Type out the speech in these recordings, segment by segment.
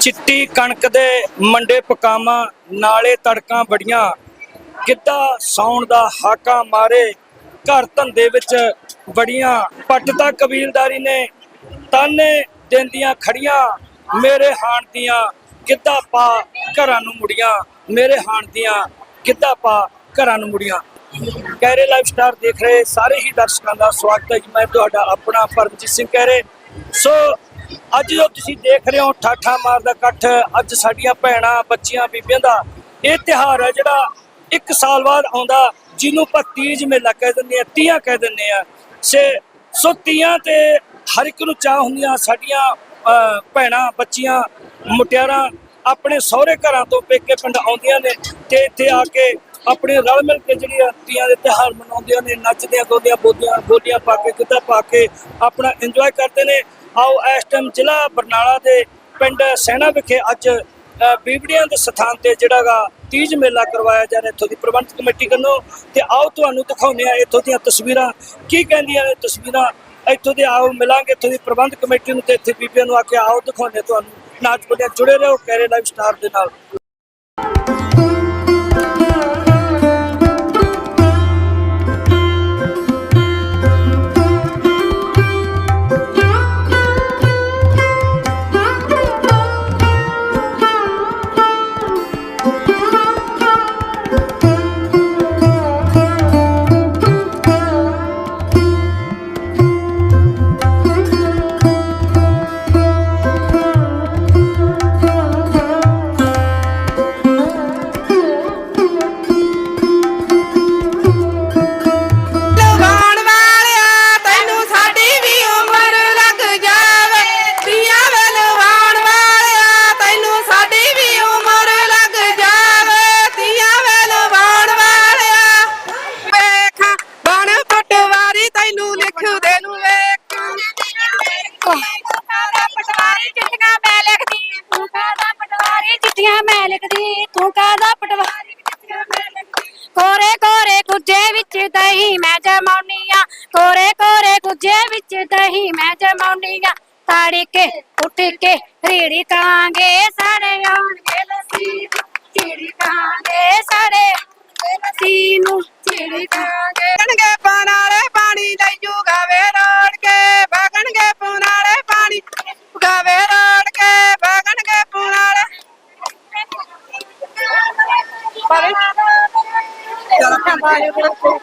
ਚਿੱਟੀ ਕਣਕ ਦੇ ਮੰਡੇ ਪਕਾਵਾਂ, ਨਾਲੇ ਤੜਕਾਂ ਬੜੀਆਂ ਕਿੱਦਾਂ ਸੌਣ ਦਾ ਹਾਕਾ ਮਾਰੇ, ਘਰ ਧੰਦੇ ਵਿੱਚ ਬੜੀਆਂ ਪੱਟਦਾ ਕਬੀਲਦਾਰੀ ਨੇ ਤਾਨੇ ਦਿੰਦੀਆਂ ਖੜੀਆਂ, ਮੇਰੇ ਹਾਣ ਦੀਆਂ ਕਿੱਦਾਂ ਪਾ ਘਰਾਂ ਨੂੰ ਮੁੜੀਆਂ। ਮੇਰੇ ਹਾਣ ਦੀਆਂ ਕਿੱਦਾਂ ਪਾ ਘਰਾਂ ਨੂੰ ਮੁੜੀਆਂ। ਕਹਿਰੇ ਲਾਈਵ ਸਟਾਰ ਦੇਖ ਰਹੇ ਸਾਰੇ ਹੀ ਦਰਸ਼ਕਾਂ ਦਾ ਸਵਾਗਤ ਹੈ ਜੀ। ਮੈਂ ਤੁਹਾਡਾ ਆਪਣਾ ਪਰਮਜੀਤ ਸਿੰਘ ਕਹਿਰੇ ਸੋ ਅੱਜ ਜੋ ਤੁਸੀਂ ਦੇਖ ਰਹੇ ਹੋ ਠਾਠਾ ਮਾਰਦਾ ਇਕੱਠ ਅੱਜ ਸਾਡੀਆਂ ਭੈਣਾਂ ਬੱਚੀਆਂ ਬੀਬੀਆਂ ਦਾ ਇਹ ਤਿਹਾਰ ਹੈ ਜਿਹੜਾ ਇੱਕ ਸਾਲ ਬਾਅਦ ਆਉਂਦਾ ਜਿਹਨੂੰ ਆਪਾਂ ਤੀਜ ਮੇਲਾ ਕਹਿ ਦਿੰਦੇ ਆ ਤੀਆਂ ਕਹਿ ਦਿੰਦੇ ਆ ਸੇ ਸੋ ਤੀਆਂ ਤੇ ਹਰ ਇੱਕ ਨੂੰ ਚਾਹ ਹੁੰਦੀਆਂ ਸਾਡੀਆਂ ਅਹ, ਭੈਣਾਂ ਬੱਚੀਆਂ ਮੁਟਿਆਰਾਂ ਆਪਣੇ ਸਹੁਰੇ ਘਰਾਂ ਤੋਂ ਪੇਕੇ ਪਿੰਡ ਆਉਂਦੀਆਂ ਨੇ ਤੇ ਇੱਥੇ ਆ ਕੇ ਆਪਣੇ ਰਲ ਮਿਲ ਕੇ ਜਿਹੜੀਆਂ ਤੀਆਂ ਦੇ ਤਿਉਹਾਰ ਮਨਾਉਂਦੀਆਂ ਨੇ ਨੱਚਦੀਆਂ ਗਾਉਂਦੀਆਂ ਬੋਲੀਆਂ ਬੋਲੀਆਂ ਪਾ ਕੇ, ਗਿੱਧਾ ਪਾ ਕੇ ਆਪਣਾ ਇੰਜੋਏ ਕਰਦੇ ਨੇ। ਆਓ ਇਸ ਟਾਈਮ ਜ਼ਿਲ੍ਹਾ ਬਰਨਾਲਾ ਦੇ ਪਿੰਡ ਸੈਣਾ ਵਿਖੇ ਅੱਜ ਬੀਬੜੀਆਂ ਦੇ ਸਥਾਨ ਤੇ ਜਿਹੜਾਗਾ ਤੀਜ ਮੇਲਾ ਕਰਵਾਇਆ ਜਾ ਰਿਹਾ ਇੱਥੋਂ ਦੀ ਪ੍ਰਬੰਧਕ ਕਮੇਟੀ ਵੱਲੋਂ। ਤੇ ਆਓ ਤੁਹਾਨੂੰ ਦਿਖਾਉਂਦੇ ਆ ਇੱਥੋਂ ਦੀਆਂ ਤਸਵੀਰਾਂ। ਕੀ ਕਹਿੰਦੀਆਂ ਨੇ ਤਸਵੀਰਾਂ? ਇੱਥੋਂ ਦੇ ਆਓ, ਮਿਲਾਂਗੇ ਇੱਥੋਂ ਦੀ ਪ੍ਰਬੰਧਕ ਕਮੇਟੀ ਨੂੰ ਤੇ ਇੱਥੇ ਬੀਬੀਆਂ ਨੂੰ ਆ ਕੇ ਆਓ ਦਿਖਾਉਂਦੇ ਤੁਹਾਨੂੰ। ਨਾਚ ਬੋਲੀਆਂ ਜੁੜੇ ਰਹੋ ਕੈਰੇ ਲਾਈਵ ਸਟਾਰ ਦੇ ਨਾਲ।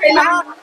ਪਿਆਰੀ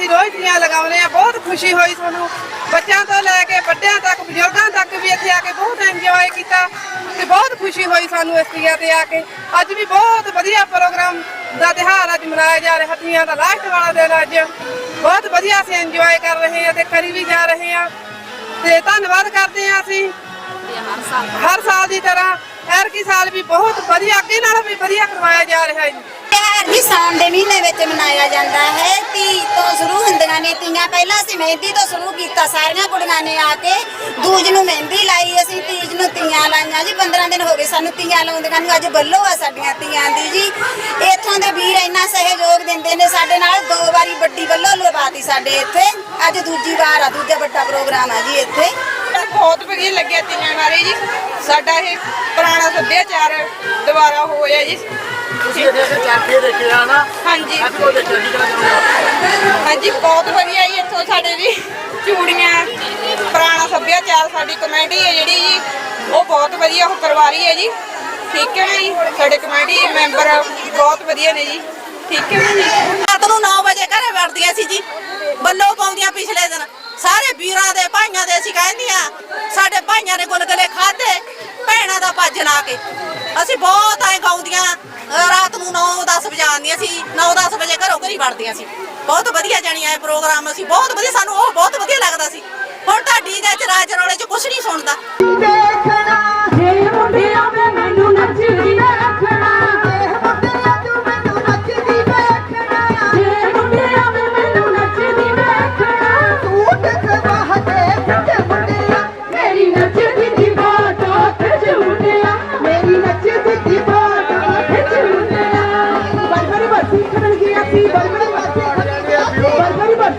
ਅਸੀਂ ਰੋਜ਼ ਤੀਆਂ ਲਗਾਉਂਦੇ ਆ, ਬਹੁਤ ਖੁਸ਼ੀ ਹੋਈ ਸਾਨੂੰ। ਬੱਚਿਆਂ ਤੋਂ ਲੈ ਕੇ ਵੱਡਿਆਂ ਤੱਕ, ਬਜ਼ੁਰਗਾਂ ਤੱਕ ਵੀ ਇੱਥੇ ਆ ਕੇ ਬਹੁਤ ਇੰਜੋਏ ਕੀਤਾ ਤੇ ਬਹੁਤ ਖੁਸ਼ੀ ਹੋਈ ਸਾਨੂੰ ਇਸ ਤੀਆਂ ਤੇ ਆ ਕੇ। ਅੱਜ ਵੀ ਬਹੁਤ ਵਧੀਆ ਪ੍ਰੋਗਰਾਮ ਦਾ ਤਿਉਹਾਰ ਅੱਜ ਮਨਾਇਆ ਜਾ ਰਿਹਾ ਤੀਆਂ ਦਾ ਲਾਸਟ ਵਾਲਾ ਦਿਨ ਅੱਜ। ਬਹੁਤ ਵਧੀਆ ਅਸੀਂ ਇੰਜੋਏ ਕਰ ਰਹੇ ਹਾਂ ਤੇ ਕਰੀ ਵੀ ਜਾ ਰਹੇ ਹਾਂ। ਤੇ ਧੰਨਵਾਦ ਕਰਦੇ ਹਾਂ ਅਸੀਂ। ਹਰ ਸਾਲ ਦੀ ਤਰ੍ਹਾਂ ਐਰਕੀ ਸਾਲ ਵੀ ਬਹੁਤ ਵਧੀਆ, ਅੱਗੇ ਨਾਲੋਂ ਵੀ ਵਧੀਆ ਕਰਵਾਇਆ ਜਾ ਰਿਹਾ ਹੈ ਜੀ ਸਾਉਣ ਦੇ ਮਹੀਨੇ ਵਿੱਚ ਮਨਾਇਆ ਜਾਂਦਾ ਹੈ। ਤੀ ਤੋਂ ਸ਼ੁਰੂ ਹੁੰਦੀਆਂ ਨੇ ਤੀਆਂ। ਪਹਿਲਾਂ ਅਸੀਂ ਮਹਿੰਦੀ ਤੋਂ ਸ਼ੁਰੂ ਕੀਤਾ। ਸਾਰੀਆਂ ਕੁੜੀਆਂ ਨੇ ਆ ਕੇ ਦੂਜ ਨੂੰ ਮਹਿੰਦੀ ਲਾਈ। ਅਸੀਂ ਤੀਜ ਨੂੰ ਤੀਆਂ ਲਾਈਆਂ ਜੀ। 15 ਦਿਨ ਹੋ ਗਏ ਸਾਨੂੰ ਤੀਆਂ ਲਾਉਂਦੀਆਂ ਨੂੰ। ਅੱਜ ਬੱਲੋ ਆ ਸਾਡੀਆਂ ਤੀਆਂ ਦੀ ਜੀ। ਇੱਥੋਂ ਦੇ ਵੀਰ ਇੰਨਾ ਸਹਿਯੋਗ ਦਿੰਦੇ ਨੇ ਸਾਡੇ ਨਾਲ। ਦੋ ਵਾਰੀ ਵੱਡੀ ਬੱਲੋ ਲਵਾਤੀ ਸਾਡੇ ਇੱਥੇ। ਅੱਜ ਦੂਜੀ ਵਾਰ ਆ। ਦੂਜਾ ਵੱਡਾ ਪ੍ਰੋਗਰਾਮ ਆ ਜੀ ਇੱਥੇ। ਬਹੁਤ ਵਧੀਆ ਲੱਗਿਆ ਤੀਆਂ ਬਾਰੇ ਜੀ। ਸਾਡਾ ਇਹ ਪੁਰਾਣਾ ਸੱਭਿਆਚਾਰ ਦੁਬਾਰਾ ਹੋਇਆ ਜੀ। ਤੁਸੀਂ ਨਾ ਹਾਂਜੀ। ਦੇਖਿਆ ਬਹੁਤ ਵਧੀਆ ਜੀ ਇੱਥੋਂ ਸਾਡੇ ਵੀ ਚੂੜੀਆਂ ਪੁਰਾਣਾ ਸੱਭਿਆਚਾਰ ਸਾਡੀ ਕਮੇਟੀ ਹੈ ਜਿਹੜੀ ਜੀ। ਉਹ ਬਹੁਤ ਵਧੀਆ ਉਹ ਕਰਵਾ ਰਹੀ ਹੈ ਜੀ। ਠੀਕ ਹੈ ਨਾ ਜੀ? ਸਾਡੇ ਕਮੇਟੀ ਮੈਂਬਰ ਬਹੁਤ ਵਧੀਆ ਨੇ ਜੀ। ਠੀਕ ਹੈ ਨਾ ਜੀ? ਰਾਤ ਨੂੰ 9 ਵਜੇ ਘਰੇ ਵੜਦੀਆਂ ਸੀ ਜੀ। ਬੱਲੋ ਪਾਉਂਦੀਆਂ ਪਿਛਲੇ ਦਿਨ। ਸਾਰੇ ਵੀਰਾਂ ਦੇ ਭਾਈਆਂ ਦੇ ਅਸੀਂ ਕਹਿੰਦੀਆਂ ਸਾਡੇ ਭਾਈਆਂ ਨੇ ਗੁਲਗਲੇ ਖਾਦੇ ਭੈਣਾਂ ਦਾ ਭੱਜ ਲਾ ਕੇ। ਅਸੀਂ ਬਹੁਤ ਐ ਗਾਉਂਦੀਆਂ। ਰਾਤ ਨੂੰ 9-10 ਵਜਾਉਂਦੀਆਂ ਸੀ 9-10 ਵਜੇ ਘਰੋਂ ਘਰੀ ਵੜਦੀਆਂ ਸੀ। ਬਹੁਤ ਵਧੀਆ ਜਾਣੀ ਐ ਪ੍ਰੋਗਰਾਮ ਅਸੀਂ, ਬਹੁਤ ਵਧੀਆ, ਸਾਨੂੰ ਉਹ ਬਹੁਤ ਵਧੀਆ ਲੱਗਦਾ ਸੀ। ਹੁਣ ਤਾਂ ਦੇ ਚ ਰਾਜ ਰੋਲੇ ਚ ਕੁਝ ਨਹੀਂ ਸੁਣਦਾ। ਮੇਰੀ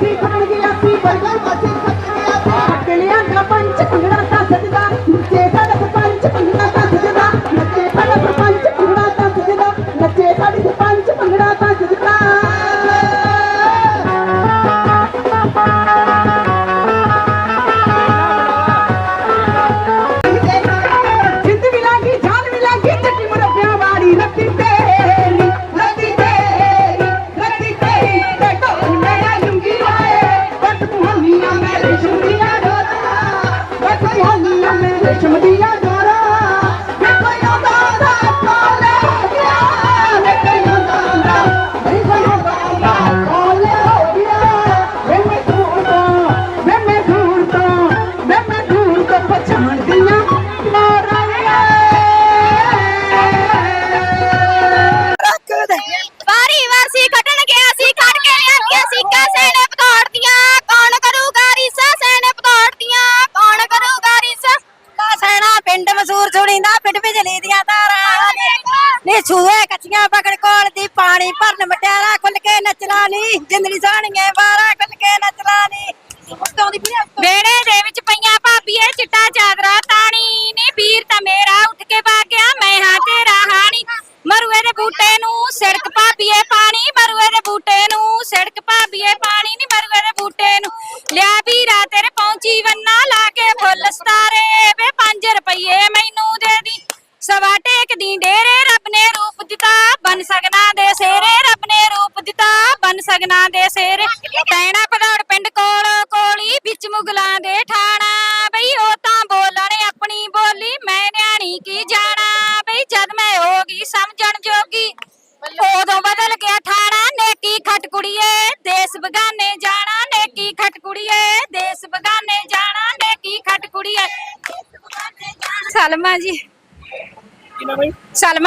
ਬਰਬਰੀ ਬੱਸੀ ਭਾਬੀਏ ਚਿੱਟਾ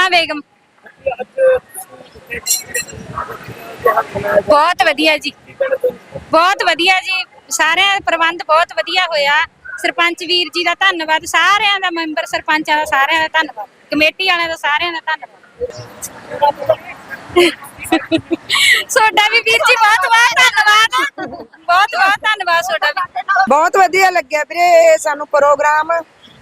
ਜੀ? ਬੇਗਮ ਬਹੁਤ ਵਧੀਆ ਜੀ। ਬਹੁਤ ਵਧੀਆ ਜੀ। ਸਾਰਿਆਂ ਦਾ ਪ੍ਰਬੰਧ ਬਹੁਤ ਵਧੀਆ ਹੋਇਆ। ਸਰਪੰਚ ਵੀਰ ਜੀ ਦਾ ਧੰਨਵਾਦ। ਸਾਰਿਆਂ ਦਾ ਮੈਂਬਰ ਸਰਪੰਚਾਂ ਦਾ ਸਾਰਿਆਂ ਦਾ ਧੰਨਵਾਦ। ਕਮੇਟੀ ਵਾਲਿਆਂ ਦਾ ਸਾਰਿਆਂ ਦਾ ਧੰਨਵਾਦ। ਤੁਹਾਡਾ ਵੀ ਵੀਰ ਜੀ ਬਹੁਤ ਬਹੁਤ ਧੰਨਵਾਦ। ਬਹੁਤ ਬਹੁਤ ਧੰਨਵਾਦ ਤੁਹਾਡਾ ਵੀ। ਬਹੁਤ ਵਧੀਆ ਲੱਗਿਆ ਵੀਰੇ ਸਾਨੂੰ ਪ੍ਰੋਗਰਾਮ।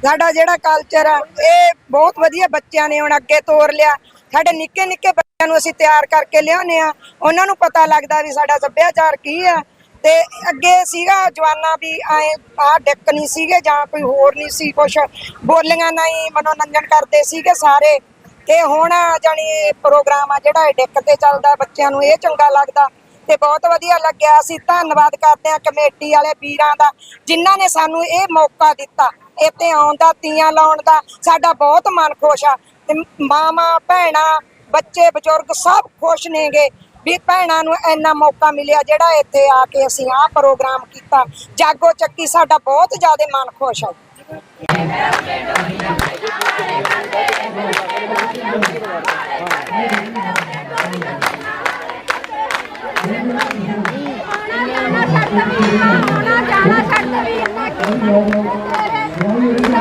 ਸਾਡਾ ਜਿਹੜਾ ਕਲਚਰ ਆ, ਇਹ ਬਹੁਤ ਵਧੀਆ ਬੱਚਿਆਂ ਨੇ ਹੁਣ ਅੱਗੇ ਤੋਰ ਲਿਆ। ਸਾਡੇ ਨਿੱਕੇ ਨਿੱਕੇ ਬੱਚਿਆਂ ਨੂੰ ਅਸੀਂ ਤਿਆਰ ਕਰਕੇ ਲਿਆਉਂਦੇ ਆ ਉਹਨਾਂ ਨੂੰ ਪਤਾ ਲੱਗਦਾ ਵੀ ਸਾਡਾ ਸੱਭਿਆਚਾਰ ਕੀ ਆ। ਤੇ ਅੱਗੇ ਸੀਗਾ ਜਵਾਨਾ ਵੀ ਐ ਆ ਡਿੱਕ ਨਹੀਂ ਸੀਗੇ ਜਾਂ ਕੋਈ ਹੋਰ ਨਹੀਂ ਸੀ ਕੁਛ। ਬੋਲੀਆਂ ਨਾਲ ਹੀ ਮਨੋਰੰਜਨ ਕਰਦੇ ਸੀਗੇ ਸਾਰੇ। ਤੇ ਹੁਣ ਜਾਨੀ ਪ੍ਰੋਗਰਾਮ ਆ ਜਿਹੜਾ ਇਹ ਡਿੱਕ ਤੇ ਚੱਲਦਾ ਬੱਚਿਆਂ ਨੂੰ ਇਹ ਚੰਗਾ ਲੱਗਦਾ। ਤੇ ਬਹੁਤ ਵਧੀਆ ਲੱਗਿਆ। ਅਸੀਂ ਧੰਨਵਾਦ ਕਰਦੇ ਹਾਂ ਕਮੇਟੀ ਵਾਲੇ ਵੀਰਾਂ ਦਾ, ਜਿਨ੍ਹਾਂ ਨੇ ਸਾਨੂੰ ਇਹ ਮੌਕਾ ਦਿੱਤਾ। ਇੱਥੇ ਆਉਣ ਦਾ, ਤੀਆਂ ਲਾਉਣ ਦਾ, ਸਾਡਾ ਬਹੁਤ ਮਨ ਖੁਸ਼ ਆ। ਤੇ ਮਾਮਾ ਭੈਣਾਂ, ਬੱਚੇ, ਬਜ਼ੁਰਗ ਸਭ ਖੁਸ਼ ਨੇਗੇ ਵੀ ਭੈਣਾਂ ਨੂੰ ਇੰਨਾ ਮੌਕਾ ਮਿਲਿਆ ਜਿਹੜਾ ਇੱਥੇ ਆ ਕੇ ਅਸੀਂ ਆਹ ਪ੍ਰੋਗਰਾਮ ਕੀਤਾ। ਜਾਗੋ ਚੱਕੀ ਸਾਡਾ ਬਹੁਤ ਜ਼ਿਆਦਾ ਮਨ ਖੁਸ਼ ਆ। ਤਾਂ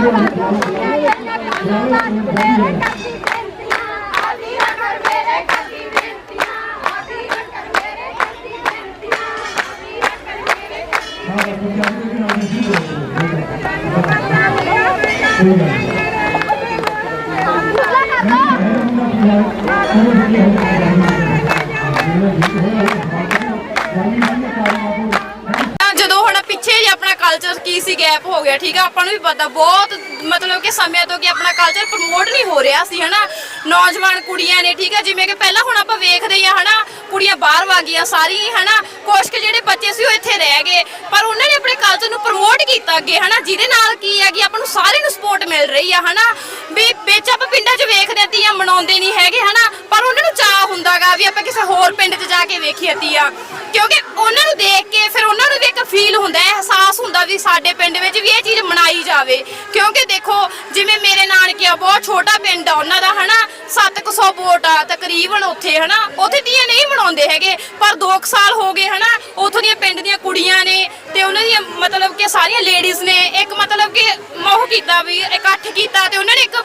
ਕੀ ਸੀ ਗੈਪ ਹੋ ਗਿਆ, ਠੀਕ ਆ? ਆਪਾਂ ਨੂੰ ਵੀ ਪਤਾ, ਬਹੁਤ ਮਤਲਬ ਕਿ ਸਮੇਂ ਤੋਂ ਕਿ ਆਪਣਾ ਕਲਚਰ ਪ੍ਰਮੋਟ ਨਹੀਂ ਹੋ ਰਿਹਾ ਸੀ, ਹਨਾ? ਨੌਜਵਾਨ ਕੁੜੀਆਂ ਨੇ, ਠੀਕ ਆ? ਜਿਵੇਂ ਕਿ ਪਹਿਲਾਂ ਹੁਣ ਆਪਾਂ ਵੇਖਦੇ ਹੀ ਆ, ਹਨਾ? ਕੁੜੀਆਂ ਬਾਹਰ ਵਾ ਗਈਆਂ ਸਾਰੀ ਹਨਾ? ਕੁਛ ਕੁ ਜਿਹੜੇ ਬੱਚੇ ਸੀ ਉਹ ਇੱਥੇ ਰਹਿ ਗਏ। ਪਰ ਉਹਨਾਂ ਨੇ ਆਪਣੇ ਕਲਚਰ ਨੂੰ ਪ੍ਰਮੋਟ ਕੀਤਾ ਅੱਗੇ, ਹਨਾ? ਜਿਹਦੇ ਨਾਲ ਕੀ ਹੈ ਕਿ ਆਪਾਂ ਨੂੰ ਸਾਰਿਆਂ ਨੂੰ ਸਪੋਰਟ ਮਿਲ ਰਹੀ ਆ, ਹਨਾ? ਵੀ ਵਿੱਚ ਆਪਾਂ ਪਿੰਡਾਂ 'ਚ ਵੇਖਦੇ ਤੀਆਂ ਮਨਾਉਂਦੇ ਨਹੀਂ ਹੈਗੇ, ਹਨਾ? ਪਰ ਉਹਨਾਂ ਨੂੰ ਚਾਹ ਹੁੰਦਾਗਾ ਵੀ ਆਪਾਂ ਕਿਸੇ ਹੋਰ ਪਿੰਡ 'ਚ ਜਾ ਕੇ ਵੇਖੀਏ ਤੀਆਂ ਕਿਉਂਕਿ ਉਹਨਾਂ ਨੂੰ ਦੇਖ ਕੇ ਫਿਰ ਉਹਨਾਂ ਨੂੰ ਵੀ ਇੱਕ ਫੀਲ ਹੁੰਦਾ ਹੈ, ਅਹਿਸਾਸ ਹੁੰਦਾ ਵੀ ਸਾਡੇ ਪਿੰਡ ਵਿੱਚ ਵੀ ਇਹ ਚੀਜ਼ ਮਨਾਈ ਜਾਵੇ। ਕਿਉਂਕਿ ਦੇਖੋ, ਜਿਵੇਂ ਮੇਰੇ ਨਾਨਕੇ ਆ, ਬਹੁਤ ਛੋਟਾ ਪਿੰਡ ਆ ਉਹਨਾਂ ਦਾ, ਹਨਾ? 700 ਵੋਟ ਆ ਤਕਰੀਬਨ ਉੱਥੇ, ਹਨਾ? ਉੱਥੇ ਤੀਆਂ ਨਹੀਂ ਮਨਾਉਂਦੇ ਹੈਗੇ, ਪਰ 2 ਸਾਲ ਹੋ ਗਏ ਹਨਾ, ਉੱਥੋਂ ਦੀਆਂ ਪਿੰਡ ਦੀਆਂ ਕੁੜੀਆਂ ਨੇ ਤੇ ਉਹਨਾਂ ਦੀਆਂ ਮਤਲਬ ਕਿ ਸਾਰੀਆਂ ਲੇਡੀਜ਼ ਨੇ, ਇੱਕ ਮਤਲਬ ਕਿ ਮੋਹ ਕੀਤਾ ਵੀ ਇਕੱਠ ਕੀਤਾ ਤੇ ਉਹਨਾਂ ਨੇ ਇੱਕ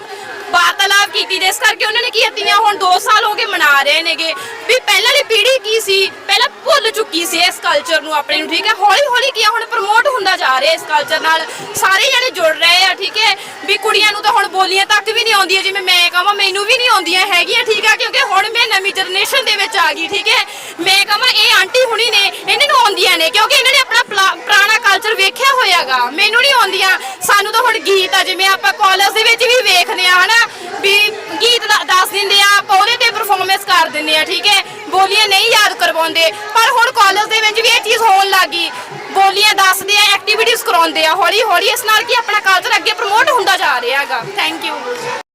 ਵਾਰਤਾਲਾਪ ਕੀਤੀ ਜਿਸ ਕਰਕੇ ਉਹਨਾਂ ਨੇ ਕੀ ਤੀਆਂ ਹੁਣ 2 ਸਾਲ ਹੋ ਗਏ ਮਨਾ ਰਹੇ ਨੇਗੇ। ਵੀ ਪਹਿਲਾਂ ਵਾਲੀ ਪੀੜ੍ਹੀ ਕੀ ਸੀ? ਪਹਿਲਾਂ ਭੁੱਲ ਚੁੱਕੀ ਸੀ ਇਸ ਕਲਚਰ ਨੂੰ ਆਪਣੇ ਨੂੰ ਠੀਕ ਹੈ? ਹੌਲੀ ਹੌਲੀ ਕੀ ਆ, ਹੁਣ ਪ੍ਰਮੋਟ ਹੁੰਦਾ ਜਾ ਰਿਹਾ ਇਸ ਕਲਚਰ ਨਾਲ। ਸਾਰੇ ਜਣੇ ਜੁੜ ਰਹੇ ਆ ਠੀਕ ਹੈ? ਵੀ ਕੁੜੀਆਂ ਨੂੰ ਤਾਂ ਹੁਣ ਬੋਲੀਆਂ ਤੱਕ ਵੀ ਨਹੀਂ ਆਉਂਦੀਆਂ ਜਿਵੇਂ ਮੈਂ ਕਹਾਂ ਮੈਨੂੰ ਵੀ ਨਹੀਂ ਆਉਂਦੀਆਂ ਹੈਗੀਆਂ ਠੀਕ ਆ ਕਿਉਂਕਿ ਹੁਣ ਮੈਂ ਨਵੀਂ ਜਨਰੇਸ਼ਨ ਦੇ ਵਿੱਚ ਆ ਗਈ ਠੀਕ ਹੈ? ਮੈਂ ਕਹਾਂ ਇਹ ਆਂਟੀ ਹੁਣੀ ਨੇ ਇਹਨਾਂ ਨੂੰ ਆਉਂਦੀਆਂ ਨੇ ਕਿਉਂਕਿ ਇਹਨਾਂ ਨੇ ਆਪਣਾ ਪਲਾ- ਪੁਰਾਣਾ ਕਲਚਰ ਵੇਖਿਆ ਹੋਇਆਗਾ। ਮੈਨੂੰ ਨਹੀਂ ਆਉਂਦੀਆਂ। ਸਾਨੂੰ ਤਾਂ ਹੁਣ ਗੀਤ ਆ ਜਿਵੇਂ ਆਪਾਂ ਕਾਲਜ ਦੇ ਵਿੱਚ ਵੀ ਵੇਖਦੇ ਆ ਹਨਾ? ਵੀ ਗੀਤ ਦੱਸ ਦਿੰਦੇ ਆ, ਆਪਾਂ ਉਹਦੇ ਤੇ ਪਰਫਾਰਮੈਂਸ ਕਰ ਦਿੰਦੇ ਆ, ਠੀਕ ਹੈ? ਬੋਲੀਆਂ ਨਹੀਂ ਯਾਦ ਕਰਵਾਉਂਦੇ, ਪਰ ਹੁਣ ਕਾਲਜ ਦੇ ਵਿੱਚ ਵੀ ਇਹ ਚੀਜ਼ ਹੋਣ ਲੱਗੀ ਬੋਲੀਆਂ ਦੱਸਦੇ ਆ ਐਕਟੀਵਿਟੀਜ਼ ਕਰਾਉਂਦੇ ਆ ਹੌਲੀ ਹੌਲੀ ਇਸ ਨਾਲ ਕੀ ਆਪਣਾ ਕਲਚਰ ਅੱਗੇ ਪ੍ਰਮੋਟ ਹੁੰਦਾ ਜਾ ਰਿਹਾ ਹੈਗਾ। Thank you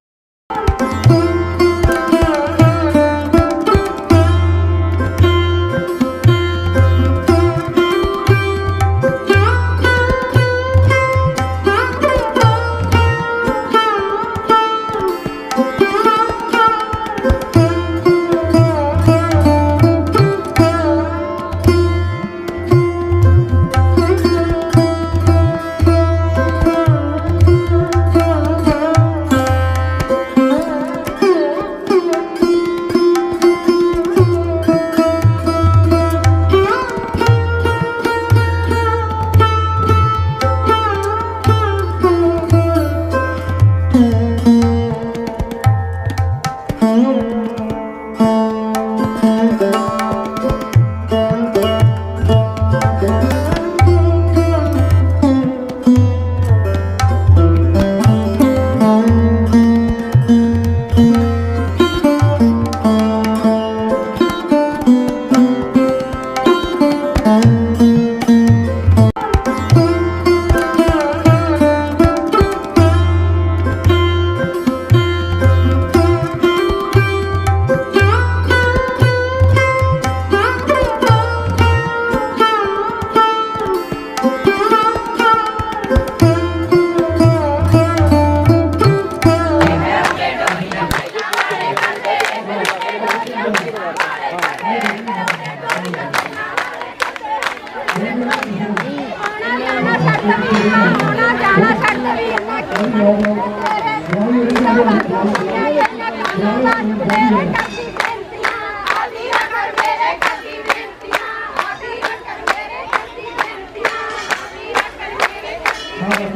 Thank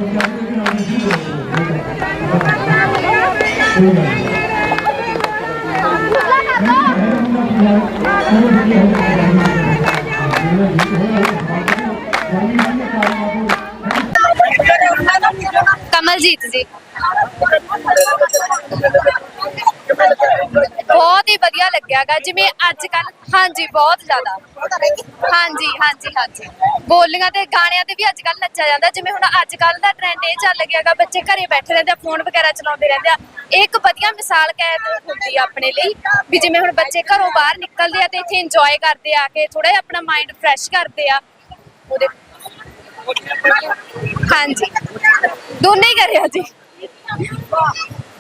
you. Kamaljit ji ਬਹੁਤ ਹੀ ਵਧੀਆ ਲੱਗਿਆਗਾ ਜਿਵੇਂ ਅੱਜ ਕੱਲ ਹਾਂਜੀ ਬਹੁਤ ਜ਼ਿਆਦਾ ਹਾਂਜੀ ਹਾਂਜੀ ਹਾਂਜੀ। ਬੋਲੀਆਂ ਤੇ ਗਾਣਿਆਂ ਤੇ ਵੀ ਅੱਜ ਕੱਲ ਨੱਚਿਆ ਜਾਂਦਾ। ਜਿਵੇਂ ਹੁਣ ਅੱਜ ਕੱਲ ਦਾ ਟ੍ਰੈਂਡ ਇਹ ਚੱਲ ਗਿਆਗਾ ਬੱਚੇ ਘਰੇ ਬੈਠੇ ਰਹਿੰਦੇ ਆ ਫੋਨ ਵਗੈਰਾ ਚਲਾਉਂਦੇ ਰਹਿੰਦੇ ਆ। ਇਹ ਇੱਕ ਵਧੀਆ ਮਿਸਾਲ ਕੈਦ ਹੁੰਦੀ ਆ ਆਪਣੇ ਲਈ, ਵੀ ਜਿਵੇਂ ਹੁਣ ਬੱਚੇ ਘਰੋਂ ਬਾਹਰ ਨਿਕਲਦੇ ਆ ਤੇ ਇੱਥੇ ਇੰਜੋਏ ਕਰਦੇ ਆ ਕੇ ਥੋੜਾ ਜਿਹਾ ਆਪਣਾ ਮਾਈਂਡ ਫਰੈਸ਼ ਕਰਦੇ ਆ। ਉਹਦੇ ਹਾਂਜੀ। ਦੋਨੇ ਹੀ ਕਰਿਆ ਜੀ।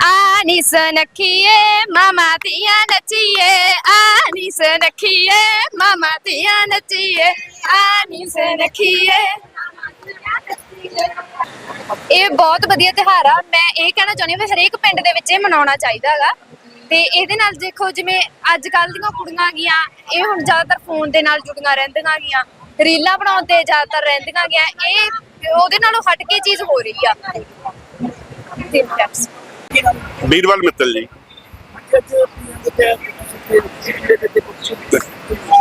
ਆਨੀ ਸਨਖੀਏ, ਮਾਮਾ ਤੀਆਂ ਨੱਚੀਏ ਆਨੀ ਸਨਖੀਏ ਮਾਮਾ ਤੀਆਂ ਨੱਚੀਏ ਆਨੀ ਸਨਖੀਏ ਇਹ ਬਹੁਤ ਵਧੀਆ ਤਿਉਹਾਰ ਆ। ਮੈਂ ਇਹ ਕਹਿਣਾ ਚਾਹੁੰਦੀ ਹਾਂ ਵੀ ਹਰੇਕ ਪਿੰਡ ਦੇ ਵਿੱਚ ਇਹ ਮਨਾਉਣਾ ਚਾਹੀਦਾ ਹੈਗਾ। ਤੇ ਇਹਦੇ ਨਾਲ ਦੇਖੋ ਜਿਵੇਂ ਅੱਜ ਕੱਲ ਦੀਆਂ ਕੁੜੀਆਂ ਗੀਆਂ ਇਹ ਹੁਣ ਜ਼ਿਆਦਾਤਰ ਫੋਨ ਦੇ ਨਾਲ ਜੁੜੀਆਂ ਰਹਿੰਦੀਆਂ ਗੀਆਂ। ਰੀਲਾਂ ਬਣਾਉਣ ਤੇ ਜ਼ਿਆਦਾਤਰ ਰਹਿੰਦੀਆਂ ਗੀਆਂ। ਇਹ ਉਹਦੇ ਨਾਲੋਂ ਹਟ ਕੇ ਚੀਜ਼ ਹੋ ਰਹੀ ਆ। ਵੀਰਵਾਲ ਮਿੱਤਲ ਜੀ।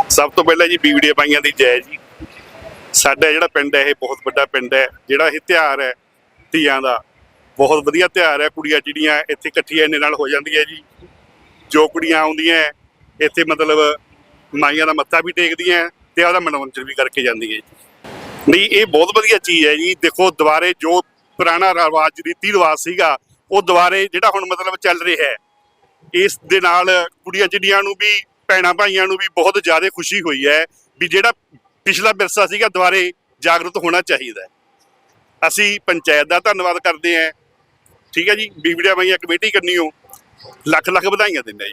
ਸਭ ਤੋਂ ਪਹਿਲਾਂ ਜੀ ਬੀਵੀਡੀਆਂ ਪਾਈਆਂ ਦੀ ਜੈ ਜੀ। ਸਾਡਾ ਜਿਹੜਾ ਪਿੰਡ ਹੈ, ਇਹ ਬਹੁਤ ਵੱਡਾ ਪਿੰਡ ਹੈ। ਜਿਹੜਾ ਇਹ ਤਿਉਹਾਰ ਹੈ, ਧੀਆਂ ਦਾ, ਬਹੁਤ ਵਧੀਆ ਤਿਉਹਾਰ ਹੈ। ਕੁੜੀਆਂ ਜਿਹੜੀਆਂ ਇੱਥੇ ਇਕੱਠੀਆਂ ਇਹਨੇ ਨਾਲ ਹੋ ਜਾਂਦੀਆਂ ਜੀ। ਜੋ ਕੁੜੀਆਂ ਆਉਂਦੀਆਂ, ਇੱਥੇ ਮਤਲਬ ਮਾਈਆਂ ਦਾ ਮੱਥਾ ਵੀ ਟੇਕਦੀਆਂ ਹੈ ਤੇ ਉਹਦਾ ਮਨੋਰੰਜਨ ਵੀ ਕਰਕੇ ਜਾਂਦੀਆਂ ਜੀ। ਨਹੀਂ, ਇਹ ਬਹੁਤ ਵਧੀਆ ਚੀਜ਼ ਹੈ ਜੀ। ਦੇਖੋ, ਦੁਬਾਰੇ ਜੋ ਪੁਰਾਣਾ ਰਿਵਾਜ, ਰੀਤੀ ਰਿਵਾਜ ਸੀਗਾ, ਉਹ ਦੁਬਾਰੇ ਜਿਹੜਾ ਹੁਣ ਮਤਲਬ ਚੱਲ ਰਿਹਾ ਹੈ ਇਸ ਦੇ ਨਾਲ ਕੁੜੀਆਂ ਚਿੜੀਆਂ ਨੂੰ ਵੀ, ਭੈਣਾਂ ਭਾਈਆਂ ਨੂੰ ਵੀ ਬਹੁਤ ਜ਼ਿਆਦਾ ਖੁਸ਼ੀ ਹੋਈ ਹੈ ਵੀ ਜਿਹੜਾ ਪਿਛਲਾ ਵਿਰਸਾ ਸੀਗਾ ਦੁਬਾਰੇ ਜਾਗਰੂਕ ਹੋਣਾ ਚਾਹੀਦਾ ਅਸੀਂ ਪੰਚਾਇਤ ਦਾ ਧੰਨਵਾਦ ਕਰਦੇ ਹਾਂ। ਠੀਕ ਹੈ ਜੀ ਬੀਬੜੀਆਂ ਮਾਈਆਂ ਕਮੇਟੀ ਕਰਨੀ ਹੋ। ਲੱਖ ਲੱਖ ਵਧਾਈਆਂ ਦਿੰਦੇ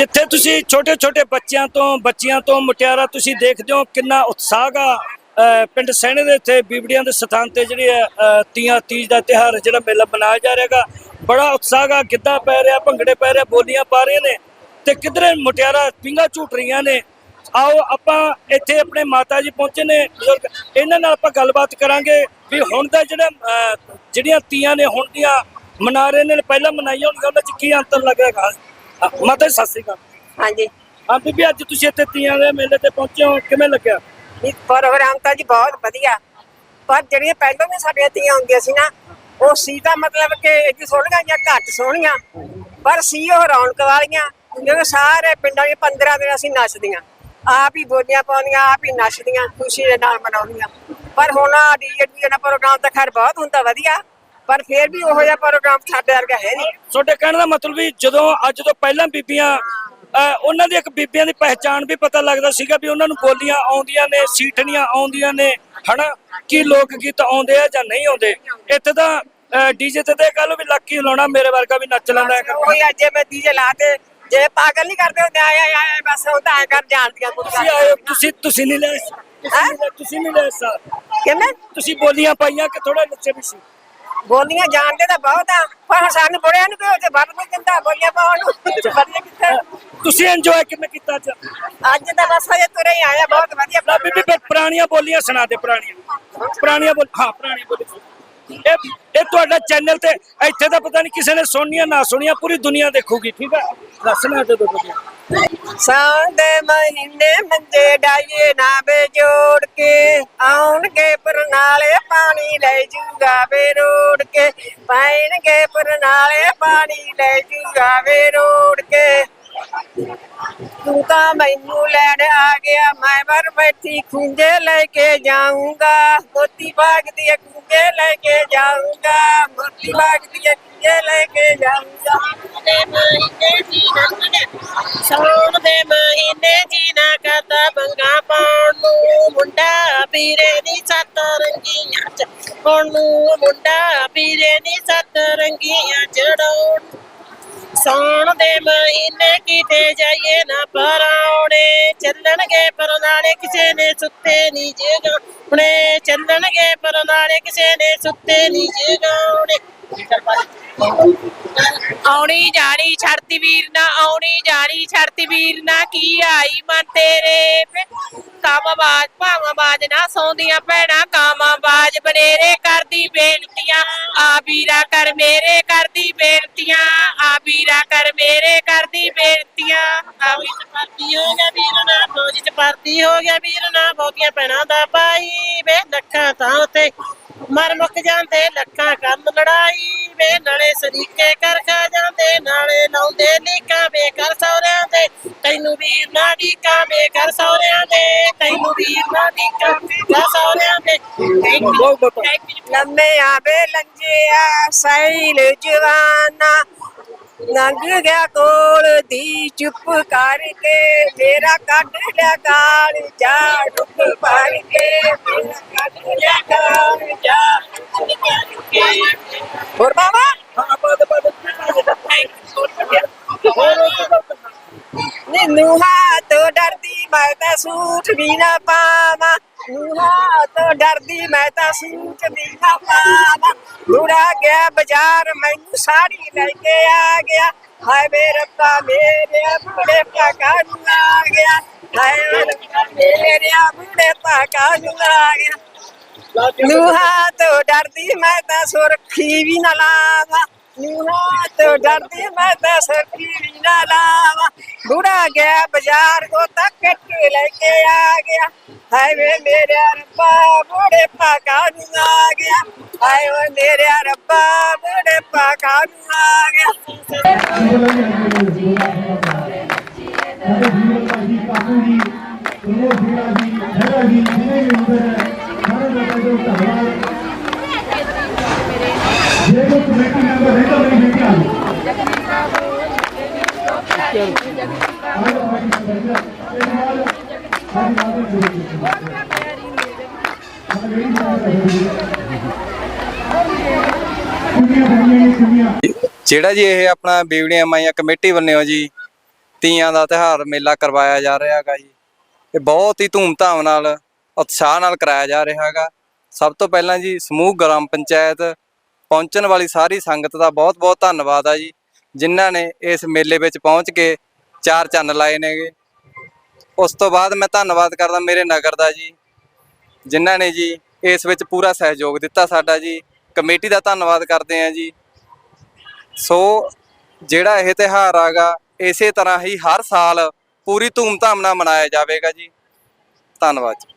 ਜਿੱਥੇ ਤੁਸੀਂ ਛੋਟੇ ਛੋਟੇ ਬੱਚਿਆਂ ਤੋਂ ਬੱਚਿਆਂ ਤੋਂ ਮੁਟਿਆਰਾ ਤੁਸੀਂ ਦੇਖਦੇ ਹੋ ਕਿੰਨਾ ਉਤਸ਼ਾਹ ਆ ਪਿੰਡ ਸੈਣੇ ਦੇ ਇੱਥੇ ਬੀਬੜੀਆਂ ਦੇ ਸਥਾਨ ਤੇ ਜਿਹੜੀ ਹੈ ਤੀਆਂ ਤੀਜ ਦਾ ਤਿਹਾਰ ਜਿਹੜਾ ਮੇਲਾ ਮਨਾਇਆ ਜਾ ਰਿਹਾਗਾ ਬੜਾ ਉਤਸ਼ਾਹ ਆ ਗਿੱਧਾ ਪੈ ਰਿਹਾ, ਭੰਗੜੇ ਪੈ ਰਿਹਾ, ਬੋਲੀਆਂ ਪਾ ਰਹੇ ਨੇ ਤੇ ਕਿਧਰੇ ਮੁਟਿਆਰਾਂ ਪਿੰਗਾ ਝੂਟ ਰਹੀਆਂ ਨੇ। ਆਓ ਆਪਾਂ ਇੱਥੇ ਆਪਣੇ ਮਾਤਾ ਜੀ ਪਹੁੰਚੇ ਨੇ, ਬਜ਼ੁਰਗ, ਇਹਨਾਂ ਨਾਲ ਆਪਾਂ ਗੱਲਬਾਤ ਕਰਾਂਗੇ ਵੀ ਹੁਣ ਦਾ ਜਿਹੜਾ ਜਿਹੜੀਆਂ ਤੀਆਂ ਨੇ, ਹੁਣ ਦੀਆਂ ਮਨਾ ਰਹੇ ਨੇ, ਪਹਿਲਾਂ ਮਨਾਈਆਂ ਹੋਣਗੀਆਂ, ਉਹਨਾਂ 'ਚ ਕੀ ਅੰਤਰ ਲੱਗੇਗਾ ਮਾਤਾ ਜੀ ਸਤਿ ਸ਼੍ਰੀ ਅਕਾਲ। ਹਾਂਜੀ। ਹਾਂ ਬੀਬੀ ਅੱਜ ਤੁਸੀਂ ਇੱਥੇ ਤੀਆਂ ਦੇ ਮੇਲੇ ਤੇ ਪਹੁੰਚੇ ਹੋ ਕਿਵੇਂ ਲੱਗਿਆ? ਇਹ ਪ੍ਰੋਗਰਾਮ ਤਾਂ ਜੀ ਬਹੁਤ ਵਧੀਆ। ਪਰ ਜਿਹੜੀਆਂ ਪਹਿਲਾਂ ਵੀ ਸਾਡੀਆਂ ਤੀਆਂ ਹੁੰਦੀਆਂ ਸੀ ਨਾ ਉਹ ਸੀ ਤਾਂ ਮਤਲਬ ਕਿ ਇੱਕ ਸੋਹਣੀਆਂ ਜਾਂ ਘੱਟ ਸੋਹਣੀਆਂ ਪਰ ਸੀ ਉਹ ਰੌਣਕ ਵਾਲੀਆਂ ਜਦੋਂ ਸਾਰੇ ਪਿੰਡਾਂ ਦੇ 15 ਦਿਨ ਅਸੀਂ ਨੱਚਦੀਆਂ। ਆਪ ਹੀ ਬੋਲੀਆਂ ਪਾਉਂਦੀਆਂ ਆਪ ਹੀ ਨੱਚਦੀਆਂ ਖੁਸ਼ੀ ਦੇ ਨਾਲ ਮਨਾਉਂਦੀਆਂ। ਪਰ ਹੁਣ ਡੀਜੇ ਡੀਜੇ ਦਾ ਪ੍ਰੋਗਰਾਮ ਤਾਂ ਖੈਰ ਬਹੁਤ ਹੁੰਦਾ ਵਧੀਆ। ਪਰ ਫਿਰ ਵੀ ਉਹੋ ਜਿਹਾ ਪ੍ਰੋਗਰਾਮ ਸਾਡੇ ਵਰਗਾ ਹੈ ਨਹੀਂ। ਤੁਹਾਡੇ ਕਹਿਣ ਦਾ ਮਤਲਬ ਵੀ ਜਦੋਂ ਅੱਜ ਤੋਂ ਪਹਿਲਾਂ ਬੀਬੀਆਂ ਉਹਨਾਂ ਦੀ ਇੱਕ ਬੀਬੀਆਂ ਦੀ ਪਹਿਚਾਣ ਵੀ ਪਤਾ ਲੱਗਦਾ ਸੀਗਾ ਵੀ ਉਹਨਾਂ ਨੂੰ ਬੋਲੀਆਂ ਆਉਂਦੀਆਂ ਨੇ ਸੀਠਣੀਆਂ ਆਉਂਦੀਆਂ ਨੇ ਹਨਾ? ਕੀ ਲੋਕ ਗੀਤ ਆਉਂਦੇ ਆ ਜਾਂ ਨਹੀਂ ਆਉਂਦੇ? ਇੱਥੇ ਤਾਂ ਡੀਜੇ ਤੇ ਤੇ ਕੱਲ ਵੀ ਲੱਕੀ ਲਾਉਣਾ ਮੇਰੇ ਵਰਗਾ ਵੀ ਨੱਚ ਲੈਂਦਾ ਹੈ ਕੋਈ ਅੱਜ ਮੈਂ ਡੀਜੇ ਲਾ ਤੇ ਜੇ ਪਾਗਲ ਨਹੀਂ ਕਰਦੇ ਹੁੰਦੇ ਆਏ ਆਏ ਆਏ ਬਸ ਉਹ ਤਾਂ ਕਰ ਜਾਣਦੀਆਂ ਤੁਸੀਂ ਆਏ ਤੁਸੀਂ ਤੁਸੀਂ ਨਹੀਂ ਲੈ ਤੁਸੀਂ ਨਹੀਂ ਲੈ- ਤੁਸੀਂ ਨਹੀਂ ਲੈ ਸਾ ਕਿਵੇਂ? ਤੁਸੀਂ ਬੋਲੀਆਂ ਪਾਈਆਂ ਕਿ ਥੋੜਾ ਨੱਚੇ ਵੀ ਸੀ? ਬੋਲੀਆਂ ਜਾਣਦੇ ਤਾਂ ਬਹੁਤ ਆ ਪਰ ਸਾਨੂੰ ਬੁੜਿਆਂ ਨੂੰ ਕੋਈ ਤੇ ਵੱਧ ਨਹੀਂ ਦਿੰਦਾ ਬੋਲੀਆਂ ਪਾਉਣ ਨੂੰ? ਵਧੀਆ ਕਿੱਥੇ ਤੁਸੀਂ ਇੰਜੋਏ ਕਿਵੇਂ ਕੀਤਾ ਅੱਜ? ਅੱਜ ਤਾਂ ਬਸ ਹਜੇ ਤੁਰੇ ਹੀ ਆਇਆ ਬਹੁਤ ਵਧੀਆ ਲੈ ਬੀਬੀ ਫਿਰ ਪੁਰਾਣੀਆਂ ਬੋਲੀਆਂ ਸੁਣਾ ਦੇ ਪੁਰਾਣੀਆਂ। ਪੁਰਾਣੀਆਂ ਬੋਲ ਹਾਂ ਪੁਰਾਣੀਆਂ ਬੋਲੀਆਂ। ਇਹ ਇਹ ਤੁਹਾਡਾ ਚੈਨਲ ਤੇ ਇੱਥੇ ਤਾਂ ਪਤਾ ਨਹੀਂ ਕਿਸੇ ਨੇ ਸੁਣਨੀਆਂ ਨਾ ਸੁਣੀਆਂ ਪੂਰੀ ਦੁਨੀਆ ਦੇਖੂਗੀ ਠੀਕ ਹੈ ਦੱਸਣਾ ਤੇ ਦੋ ਬੋਲੀਆਂ। ਸਾਉਣ ਦੇ ਮਹੀਨੇ ਮੰਜੇ ਡਾਈਏ ਨਾ ਬੇ ਜੋੜ ਕੇ। ਆਉਣਗੇ ਪਰਨਾਲੇ, ਪਾਣੀ ਲੈ ਜੂਗਾ ਵੇ ਰੋੜ ਕੇ। ਪੈਣਗੇ ਪਰਨਾਲੇ, ਪਾਣੀ ਲੈ ਜੂਗਾ ਵੇ ਰੋੜ ਕੇ। ਤੂੰ ਤਾਂ ਮੈਨੂੰ ਲੈਣ ਆ ਗਿਆ, ਮੈਂ ਵਰ ਬੈਠੀ ਖੁੰਝੇ ਲੈ ਕੇ ਜਾਊਂਗਾ। ਮੋਤੀ ਬਾਗ ਦੀ ਖੁੰਝੇ ਲੈ ਕੇ ਜਾਊਂਗਾ, ਮੋਤੀ ਬਾਗ ਦੀਆਂ ਕੀਏ ਲੈ ਦੇ ਮਹੀਨੇ ਜੀਣਾ ਸੌਣ ਦੇ ਮਹੀਨੇ ਜੀ ਨਾ ਕਰਦਾ ਬੰਗਾ ਪਾਉਣ ਨੂੰ। ਮੁੰਡਾ ਪੀਰੇ ਦੀ ਸੱਤ ਰੰਗੀਆਂ ਚ ਪਾਉਣ ਨੂੰ ਮੁੰਡਾ ਪੀਰੇ ਦੀ ਸੱਤ ਰੰਗੀਆਂ ਚੜਾਉਣ ਸੌਣ ਦੇ ਮਹੀਨੇ ਕਿਤੇ ਜਾਈਏ ਨਾ ਪਰਾਉਣੇ। ਚੱਲਣਗੇ ਪਰ ਨਾਲੇ ਕਿਸੇ ਨੇ ਸੁੱਤੇ ਨਹੀਂ ਜਗਾਉਣੇ ਚੱਲਣਗੇ ਪਰ ਨਾਲੇ ਕਿਸੇ ਨੇ ਸੁੱਤੇ ਨਹੀਂ ਜਗਾਉਣੇ ਆਉਣੀ ਜਾਣੀ ਛੜਤੀ ਵੀਰ ਨਾ, ਆਉਣੀ ਜਾਣੀ ਛੜਤੀ ਵੀਰ ਨਾ, ਕੀ ਆਈ ਮਨ ਤੇਰੇ ਕਾਮਾ ਬਾਜ ਨਾ ਸੌਂਦੀਆਂ ਭੈਣਾਂ ਕਾਮਾ ਬਨੇਰੇ ਕਰਦੀ ਬੇਨਤੀਆਂ। ਆ ਵੀਰਾ ਕਰ ਮੇਰੇ ਕਰਦੀ ਬੇਨਤੀਆਂ, ਆ ਵੀਰਾ ਕਰ ਮੇਰੇ ਕਰਦੀ ਬੇਨਤੀਆਂ। ਆ ਵਿੱਚ ਭਰਤੀ ਹੋ ਗਿਆ ਵੀਰ ਨਾ, ਫੌਜ ਚ ਹੋ ਗਿਆ ਵੀਰ ਨਾ, ਬਹੁਤੀਆਂ ਭੈਣਾਂ ਦਾ ਭਾਈ ਵੇ ਲੱਖਾਂ ਤਾਂ ਉਤੇ। ਮਰ ਮੁੱਕ ਜਾਂਦੇ ਲੱਖਾਂ ਕਰਨ ਲੜਾਈ ਵੇ ਨਾਲੇ ਸਰੀਕੇ ਕਰ ਖਾ ਜਾਂਦੇ, ਨਾਲੇ ਲਾਉਂਦੇ ਲੀਕਾਂ ਬੇਕਰ ਸੌਰਿਆਂ ਦੇ। ਤੈਨੂੰ ਵੀਰ ਨਾ ਡੀਕਾਂ ਬੇਕਰ ਸੌਰਿਆਂ ਦੇ, ਤੈਨੂੰ ਵੀਰ ਨਾ ਡੀਕਾਂ ਬੇਕਰ ਸੌਰਿਆਂ ਦੇ। ਲੰਮੇ ਆਵੇ ਲੰਜਿਆ ਸੈਲ ਜਵਾਨਾ ਨੰਗ ਗਿਆ ਕੋਲ ਦੀ ਚੁੱਪ ਕਰਕੇ ਮੇਰਾ ਕੱਢ ਲਿਆ ਕਾਲ ਜਾ ਡੁੱਬ ਭਰ ਕੇ ਮੇਰਾ ਕੱਢ ਲਿਆ ਗਾਲ ਜਾ ਹੋਰ ਬਾਬਾ ਹਾਂ ਬਾਦ ਬਾਦ ਨੀ ਨੂਹਾ ਤੋਂ ਡਰਦੀ, ਮੈਂ ਤਾਂ ਸੂਟ ਵੀ ਨਾ ਪਾਵਾਂ। ਨੂਹਾ ਤੋਂ ਡਰਦੀ, ਮੈਂ ਤਾਂ ਸੂਟ ਵੀ ਨਾ ਪਾਵਾਂ। ਬੁੜਾ ਗਿਆ ਬਾਜ਼ਾਰ, ਮੈਨੂੰ ਸਾੜੀ ਲੈ ਕੇ ਆ ਗਿਆ। ਹਾਏ ਵੇ ਰੱਬਾ ਮੇਰੇ ਬੁੜੇ ਪਾਕਾ ਨੂੰ ਆ ਗਿਆ। ਹਾਏ ਵੇ ਰੱਬਾ ਮੇਰੇ ਬੁੜੇ ਪਾਕਾ ਨੂੰ ਆ ਗਿਆ। ਨੂਹਾ ਤੋਂ ਡਰਦੀ, ਮੈਂ ਤਾਂ ਸੁਰਖੀ ਵੀ ਨਾ ਲਾਵਾਂ। ਨੂਹਾ ਤੋਂ ਡਰਦੀ ਮੈਂ ਤਾਂ ਸੁਰਖੀ ਵੀ ਨਾ ਲਾਵਾਂ ਬੁੜਾ ਗਿਆ ਬਾਜ਼ਾਰ ਕੋ ਤੱਕ ਕੇ ਲੈ ਕੇ ਆ ਗਿਆ ਹਾਏ ਵੇ ਮੇਰੇ ਰੱਬਾ ਬੁੜੇ ਪਾਕਾ ਨੂੰ ਆ ਗਿਆ ਹਾਏ ਵੇ ਮੇਰੇ ਰੱਬਾ ਬੁੜੇ ਪਾਕਾ ਨੂੰ ਆ ਗਿਆ ਜਿਹੜਾ ਜੀ ਇਹ ਆਪਣਾ ਬੀਵੜੀਆਂ ਮਾਈਆਂ ਕਮੇਟੀ ਵੱਲੋਂ ਜੀ, ਤੀਆਂ ਦਾ ਤਿਹਾਰ ਮੇਲਾ ਕਰਵਾਇਆ ਜਾ ਰਿਹਾ ਹੈਗਾ ਜੀ। ਇਹ ਬਹੁਤ ਹੀ ਧੂਮਧਾਮ ਨਾਲ, ਉਤਸ਼ਾਹ ਨਾਲ ਕਰਾਇਆ ਜਾ ਰਿਹਾ ਹੈਗਾ। ਸਭ ਤੋਂ ਪਹਿਲਾਂ ਜੀ ਸਮੂਹ ਗ੍ਰਾਮ ਪੰਚਾਇਤ ਪਹੁੰਚਣ ਵਾਲੀ ਸਾਰੀ ਸੰਗਤ ਦਾ ਬਹੁਤ-ਬਹੁਤ ਧੰਨਵਾਦ ਆ ਜੀ, ਜਿਨ੍ਹਾਂ ਨੇ ਇਸ ਮੇਲੇ ਵਿੱਚ ਪਹੁੰਚ ਕੇ ਚਾਰ ਚੰਨ ਲਾਏ ਨੇਗੇ। ਉਸ ਤੋਂ ਬਾਅਦ ਮੈਂ ਧੰਨਵਾਦ ਕਰਦਾ ਮੇਰੇ ਨਗਰ ਦਾ ਜੀ, ਜਿਨ੍ਹਾਂ ਨੇ ਜੀ ਇਸ ਵਿੱਚ ਪੂਰਾ ਸਹਿਯੋਗ ਦਿੱਤਾ ਸਾਡਾ ਜੀ। ਕਮੇਟੀ ਦਾ ਧੰਨਵਾਦ ਕਰਦੇ ਹਾਂ ਜੀ। ਸੋ ਜਿਹੜਾ ਇਹ ਤਿਹਾਰ ਆਗਾ, ਇਸੇ ਤਰ੍ਹਾਂ ਹੀ ਹਰ ਸਾਲ ਪੂਰੀ ਧੂਮਧਾਮ ਨਾਲ ਮਨਾਇਆ ਜਾਵੇਗਾ ਜੀ। ਧੰਨਵਾਦ ਜੀ।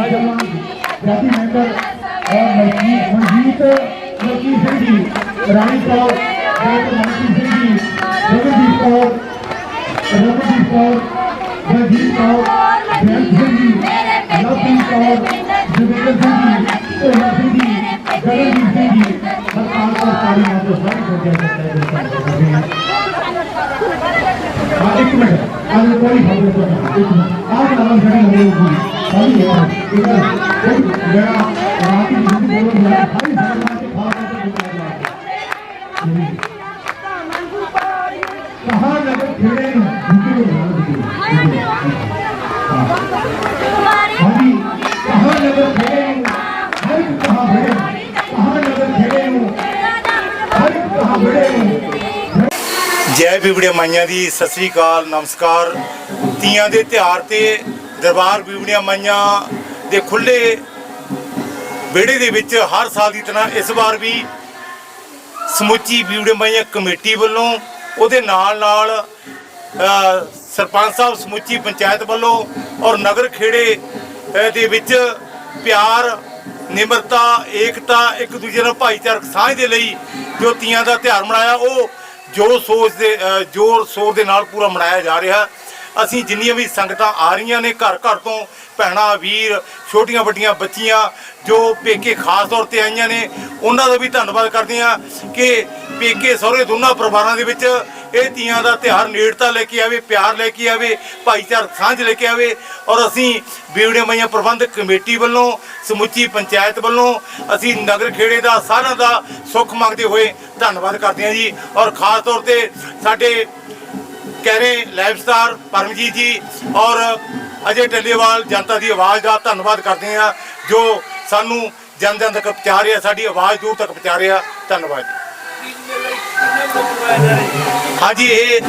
ਜਾਤੀ ਮੈਂਬਰ ਔਰ ਮਨਜੀਤ ਮਨਜੀਤ ਮਨਜੀਤ ਸਿੰਘ ਜੀ ਰਾਣੀ ਕੌਰ ਡਾਕਟਰ ਮਨਜੀਤ ਸਿੰਘ ਜੀ ਰਮਨਦੀਪ ਕੌਰ ਰਮਨਦੀਪ ਕੌਰ ਮਨਜੀਤ ਕੌਰ ਜੈਨ ਸਿੰਘ ਜੀ ਲਵਪ੍ਰੀਤ ਕੌਰ ਜਗਿੰਦਰ ਸਿੰਘ ਜੀ ਭੋਲਾ ਸਿੰਘ ਜੀ ਗਗਨਦੀਪ ਸਿੰਘ ਜੀ ਸਰਕਾਰ ਦਾ ਸਾਰੀ ਮਾਂ ਤੋਂ ਸਾਰੀ ਸੋਚਿਆ ਜਾਂਦਾ ਹਾਂ ਇੱਕ ਮਿੰਟ ਆਹ ਕੋਈ ਖਬਰ ਤੋਂ ਇੱਕ ਮਿੰਟ ਆਹ ਨਾਮ ਜਿਹੜੀ ਹੋਊਗੀ ਸਾਰੀ ਹੈ ਇਹਦਾ ਇੱਕ ਮੇਰਾ ਰਾਤੀ ਜਿੰਦਗੀ ਬੋਲਣ ਦਾ ਸਾਰੀ ਸਰਕਾਰ ਦੇ ਖਾਸ ਕਹਾ ਨਗਰ ਖੇੜੇ ਨੂੰ ਜਿੰਦਗੀ ਨੂੰ ਨਾਲ ਹਾਂਜੀ ਕਹਾ ਨਗਰ ਖੇੜੇ ਨੂੰ ਹਰ ਇੱਕ ਕਹਾ ਬੜੇ ਕਹਾ ਨਗਰ ਖੇੜੇ ਨੂੰ ਹਰ ਇੱਕ ਕਹਾ ਬੜੇ ਨੂੰ ਜੈ ਬੀਬੜੀਆਂ ਮਾਈਆਂ ਦੀ ਸਤਿ ਸ੍ਰੀ ਅਕਾਲ ਨਮਸਕਾਰ ਤੀਆਂ ਦੇ ਤਿਉਹਾਰ ਤੇ ਦਰਬਾਰ ਬੀਬੜੀਆਂ ਮਾਈਆਂ ਦੇ ਖੁੱਲੇ ਵਿਹੜੇ ਦੇ ਵਿੱਚ ਹਰ ਸਾਲ ਦੀ ਤਰ੍ਹਾਂ ਇਸ ਵਾਰ ਵੀ ਸਮੁੱਚੀ ਬੀਬੜੀਆਂ ਮਾਈਆਂ ਕਮੇਟੀ ਵੱਲੋਂ ਉਹਦੇ ਨਾਲ ਨਾਲ ਸਰਪੰਚ ਸਾਹਿਬ ਸਮੁੱਚੀ ਪੰਚਾਇਤ ਵੱਲੋਂ ਔਰ ਨਗਰ ਖੇੜੇ ਦੇ ਵਿੱਚ ਪਿਆਰ, ਨਿਮਰਤਾ, ਏਕਤਾ, ਇੱਕ ਦੂਜੇ ਨਾਲ ਭਾਈਚਾਰਕ ਸਾਂਝ ਦੇ ਲਈ ਜੋ ਤੀਆਂ ਦਾ ਤਿਉਹਾਰ ਮਨਾਇਆ, ਉਹ ਜੋ ਸੋਚ ਦੇ ਜ਼ੋਰ ਸ਼ੋਰ ਦੇ ਨਾਲ ਪੂਰਾ ਮਨਾਇਆ ਜਾ ਰਿਹਾ। ਅਸੀਂ ਜਿੰਨੀਆਂ ਵੀ ਸੰਗਤਾਂ ਆ ਰਹੀਆਂ ਨੇ ਘਰ ਘਰ ਤੋਂ, ਭੈਣਾਂ, ਵੀਰ, ਛੋਟੀਆਂ ਵੱਡੀਆਂ ਬੱਚੀਆਂ, ਜੋ ਪੇਕੇ ਖਾਸ ਤੌਰ ਤੇ ਆਈਆਂ ਨੇ, ਉਹਨਾਂ ਦਾ ਵੀ ਧੰਨਵਾਦ ਕਰਦੇ ਹਾਂ ਕਿ ਪੇਕੇ ਸਹੁਰੇ ਦੋਨਾਂ ਪਰਿਵਾਰਾਂ ਦੇ ਵਿੱਚ ਇਹ ਤੀਆਂ ਦਾ ਤਿਉਹਾਰ ਨੇੜਤਾ ਲੈ ਕੇ ਆਵੇ, ਪਿਆਰ ਲੈ ਕੇ ਆਵੇ, ਭਾਈਚਾਰਕ ਸਾਂਝ ਲੈ ਕੇ ਆਵੇ। ਔਰ ਅਸੀਂ ਬੀਵੜੇ ਮਈਆਂ ਪ੍ਰਬੰਧਕ ਕਮੇਟੀ ਵੱਲੋਂ, ਸਮੁੱਚੀ ਪੰਚਾਇਤ ਵੱਲੋਂ, ਅਸੀਂ ਨਗਰ ਖੇੜੇ ਦਾ, ਸਾਰਿਆਂ ਦਾ ਸੁੱਖ ਮੰਗਦੇ ਹੋਏ ਧੰਨਵਾਦ ਕਰਦੇ ਹਾਂ ਜੀ। ਔਰ ਖਾਸ ਤੌਰ ਤੇ ਸਾਡੇ ਕਹਿਰੇ ਲਾਈਵ ਸਟਾਰ ਪਰਮਜੀਤ ਜੀ ਔਰ ਅਜੇ ਟੱਲੇਵਾਲ ਜਨਤਾ ਦੀ ਆਵਾਜ਼ ਦਾ ਧੰਨਵਾਦ ਕਰਦੇ ਹਾਂ, ਜੋ ਸਾਨੂੰ ਜਨ ਜਨ ਤੱਕ ਪਹੁੰਚਾ ਰਿਹਾ, ਸਾਡੀ ਆਵਾਜ਼ ਦੂਰ ਤੱਕ ਪਹੁੰਚਾ ਰਿਹਾ, ਧੰਨਵਾਦ ਜੀ। ਹਾਂਜੀ, ਇਹ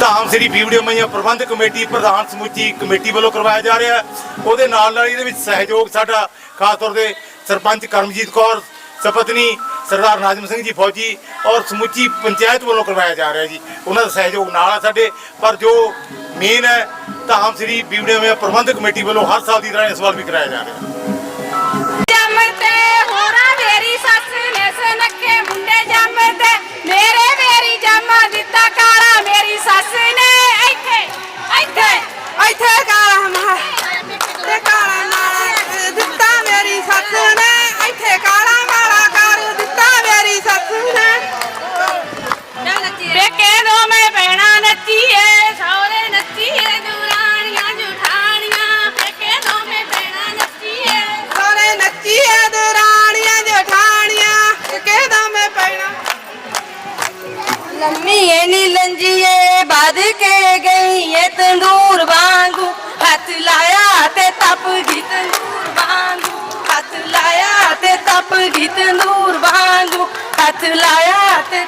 ਧਾਮ ਸ੍ਰੀ ਬੀਵੜੇ ਮਈਆਂ ਪ੍ਰਬੰਧਕ ਕਮੇਟੀ, ਪ੍ਰਧਾਨ ਸਮੁੱਚੀ ਕਮੇਟੀ ਵੱਲੋਂ ਕਰਵਾਇਆ ਜਾ ਰਿਹਾ। ਉਹਦੇ ਨਾਲ ਨਾਲ ਇਹਦੇ ਵਿੱਚ ਸਹਿਯੋਗ ਸਾਡਾ, ਖਾਸ ਤੌਰ ਤੇ ਸਰਪੰਚ ਕਰਮਜੀਤ ਕੌਰ, ਸਪਤਨੀ ਸਰਦਾਰ ਨਾਜ਼ਮ ਸਿੰਘ ਜੀ ਫੌਜੀ ਔਰ ਸਮੁੱਚੀ ਪੰਚਾਇਤ ਵੱਲੋਂ ਕਰਵਾਇਆ ਜਾ ਰਿਹਾ ਜੀ। ਉਹਨਾਂ ਦਾ ਸਹਿਯੋਗ ਨਾਲ ਹੈ ਸਾਡੇ, ਪਰ ਜੋ ਮੇਨ ਹੈ ਧਾਮ ਸ੍ਰੀ ਬੀਵੜੇ ਮਈਆਂ ਪ੍ਰਬੰਧਕ ਕਮੇਟੀ ਵੱਲੋਂ ਹਰ ਸਾਲ ਦੀ ਤਰ੍ਹਾਂ ਇਸ ਵਾਰ ਵੀ ਕਰਾਇਆ ਜਾ ਰਿਹਾ। ਹੈ ਦਿੱਤਾ ਮੇਰੀ ਸੱਸ ਨੇ, ਇੱਥੇ ਕਾਲਾ ਮੇਰੀ ਸੱਸ ਨੇ ਵੇਕੇ ਦੋ ਮੈਂ ਪੈਣਾ ਨੱਚੀਏ ਸੌਰੇ ਨੱਚੀਏ ਦੁਰਾਣੀਆਂ ਜੁਠਾਣੀਆਂ। ਵੇਕੇ ਦੋ ਮੈਂ ਪੈਣਾ ਨੱਚੀਏ ਸਾਰੇ ਨੱਚੀਏ ਦਰਾਣੀਆਂ ਜਠਾਣੀਆਂ। ਕਿਹਦਾ ਮੈਂ ਪੈਣਾ ਲੰਮੀਏ ਨੀ ਲੰਜੀਏ, ਵੱਧ ਕੇ ਗਈ ਏ ਤੰਦੂਰ ਵਾਂਗੂ। ਹੱਥ ਲਾਇਆ ਤੇ ਤਪ ਗਈ ਤੰਦੂਰ ਵਾਂਗੂ। ਹੱਥ ਲਾਇਆ ਤੇ ਤਪ ਗਈ ਤੰਦੂਰ ਵਾਂਗੂ। ਹੱਥ ਲਾਇਆ ਤੇ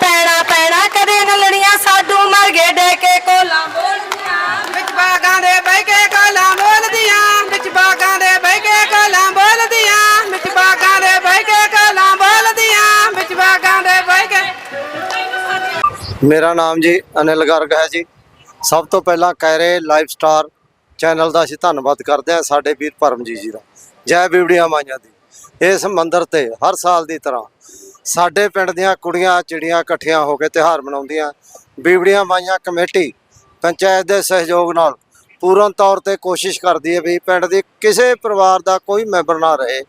ਪੈਣਾ ਪੈਣਾ ਕਦੇ ਨਲੜੀਆਂ ਸਾਡੂ ਮਰ ਗਏ ਡੇ ਕੇ ਕੋਲਾਂ ਬੋਲਦੀਆਂ ਵਿੱਚ ਬਾਗਾਂ ਦੇ ਬਹਿ ਕੇ ਕਾਲਾਂ ਬੋਲਦੀਆਂ ਵਿੱਚ ਬਾਗਾਂ ਦੇ ਬਹਿ ਕੇ ਕਾਲਾਂ ਬੋਲਦੀਆਂ ਵਿੱਚ ਬਾਗਾਂ ਦੇ ਬਹਿ ਕੇ ਕਾਲਾਂ ਬੋਲਦੀਆਂ ਵਿੱਚ ਬਾਗਾਂ ਦੇ ਬਹਿ ਕੇ ਮੇਰਾ ਨਾਮ ਜੀ ਅਨਿਲ ਗਰਗ ਹੈ ਜੀ। ਸਭ ਤੋਂ ਪਹਿਲਾਂ ਕੈਰੇ ਲਾਈਵ ਸਟਾਰ ਚੈਨਲ ਦਾ ਅਸੀਂ ਧੰਨਵਾਦ ਕਰਦੇ ਹਾਂ ਸਾਡੇ ਵੀਰ ਪਰਮਜੀਤ ਜੀ ਦਾ। ਜੈ ਬੀਵੜੀਆਂ ਮਾਈਆਂ ਦੀ। ਇਸ ਮੰਦਿਰ ਤੇ ਹਰ ਸਾਲ ਦੀ ਤਰ੍ਹਾਂ ਸਾਡੇ ਪਿੰਡ ਦੀਆਂ ਕੁੜੀਆਂ ਚਿੜੀਆਂ ਇਕੱਠੀਆਂ ਹੋ ਕੇ ਤਿਉਹਾਰ ਮਨਾਉਂਦੀਆਂ ਬੀਵੜੀਆਂ ਮਾਈਆਂ ਕਮੇਟੀ ਪੰਚਾਇਤ ਦੇ ਸਹਿਯੋਗ ਨਾਲ ਪੂਰਨ ਤੌਰ ਤੇ ਕੋਸ਼ਿਸ਼ ਕਰਦੀ ਹੈ ਵੀ ਪਿੰਡ ਦੀ ਕਿਸੇ ਪਰਿਵਾਰ ਦਾ ਕੋਈ ਮੈਂਬਰ ਨਾ ਰਹੇ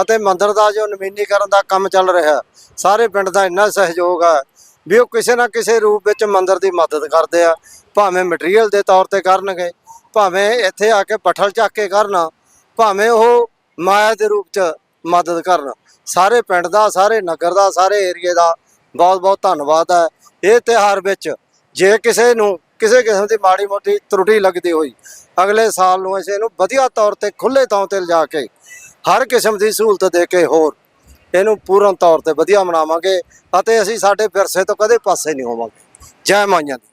ਅਤੇ ਮੰਦਿਰ ਦਾ ਜੋ ਨਵੀਨੀਕਰਨ ਦਾ ਕੰਮ ਚੱਲ ਰਿਹਾ, ਸਾਰੇ ਪਿੰਡ ਦਾ ਇੰਨਾ ਸਹਿਯੋਗ ਹੈ ਵੀ ਉਹ ਕਿਸੇ ਨਾ ਕਿਸੇ ਰੂਪ ਵਿੱਚ ਮੰਦਿਰ ਦੀ ਮਦਦ ਕਰਦੇ ਆ, ਭਾਵੇਂ ਮਟੀਰੀਅਲ ਦੇ ਤੌਰ ਤੇ ਕਰਨਗੇ, ਭਾਵੇਂ ਇੱਥੇ ਆ ਕੇ ਪੱਠਲ ਚੱਕ ਕੇ ਕਰਨ, ਭਾਵੇਂ ਉਹ ਮਾਇਆ ਦੇ ਰੂਪ 'ਚ ਮਦਦ ਕਰਨ। ਸਾਰੇ ਪਿੰਡ ਦਾ, ਸਾਰੇ ਨਗਰ ਦਾ, ਸਾਰੇ ਏਰੀਏ ਦਾ ਬਹੁਤ ਬਹੁਤ ਧੰਨਵਾਦ ਹੈ। ਇਹ ਤਿਉਹਾਰ ਵਿੱਚ ਜੇ ਕਿਸੇ ਨੂੰ ਕਿਸੇ ਕਿਸਮ ਦੀ ਮਾੜੀ ਮੋਟੀ ਤਰੁਟੀ ਲੱਗਦੀ ਹੋਈ, ਅਗਲੇ ਸਾਲ ਨੂੰ ਅਸੀਂ ਇਹਨੂੰ ਵਧੀਆ ਤੌਰ ਤੇ ਖੁੱਲੇ ਤੌਰ ਤੇ ਲਿਜਾ ਕੇ ਹਰ ਕਿਸਮ ਦੀ ਸਹੂਲਤ ਦੇ ਕੇ ਹੋਰ ਇਹਨੂੰ ਪੂਰਨ ਤੌਰ ਤੇ ਵਧੀਆ ਮਨਾਵਾਂਗੇ ਅਤੇ ਅਸੀਂ ਸਾਡੇ ਵਿਰਸੇ ਤੋਂ ਕਦੇ ਪਾਸੇ ਨਹੀਂ ਹੋਵਾਂਗੇ। ਜੈ ਮਾਈਆਂ ਦੀ।